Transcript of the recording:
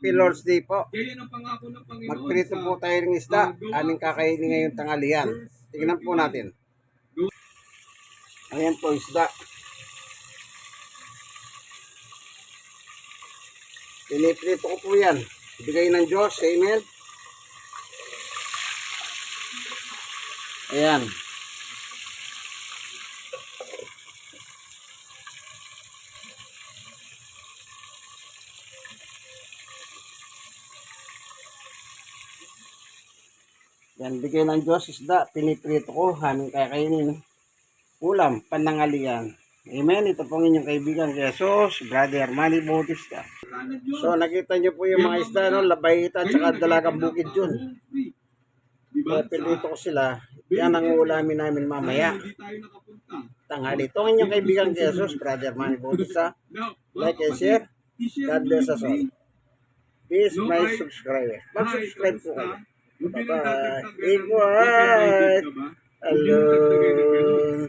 Happy Lord's Day po. Magprito po tayo ng isda. Aming kakainin ngayong tanghalian. Tingnan po natin. Ayan po isda. Piniprito ko po yan. Bigay ng Diyos. Amen. Ayan. Yan, bigay ng Diyos isda. Piniprito ko. Aming kakainin. Ulam, panangalian. Amen. Ito pong inyong kaibigan, Jesus, Brother Manny Bautista. So, nakita niyo po yung mga isda, no? Labayita at saka dalagang bukid yun. Pinito ko sila. Yan ang ulamin namin mamaya. Tanghali. Ito ang inyong kaibigan, Jesus, Brother Manny Bautista. Like and share. God bless us all. Please, my subscriber. Mag-subscribe po kayo. Bye-bye. ba? Hello.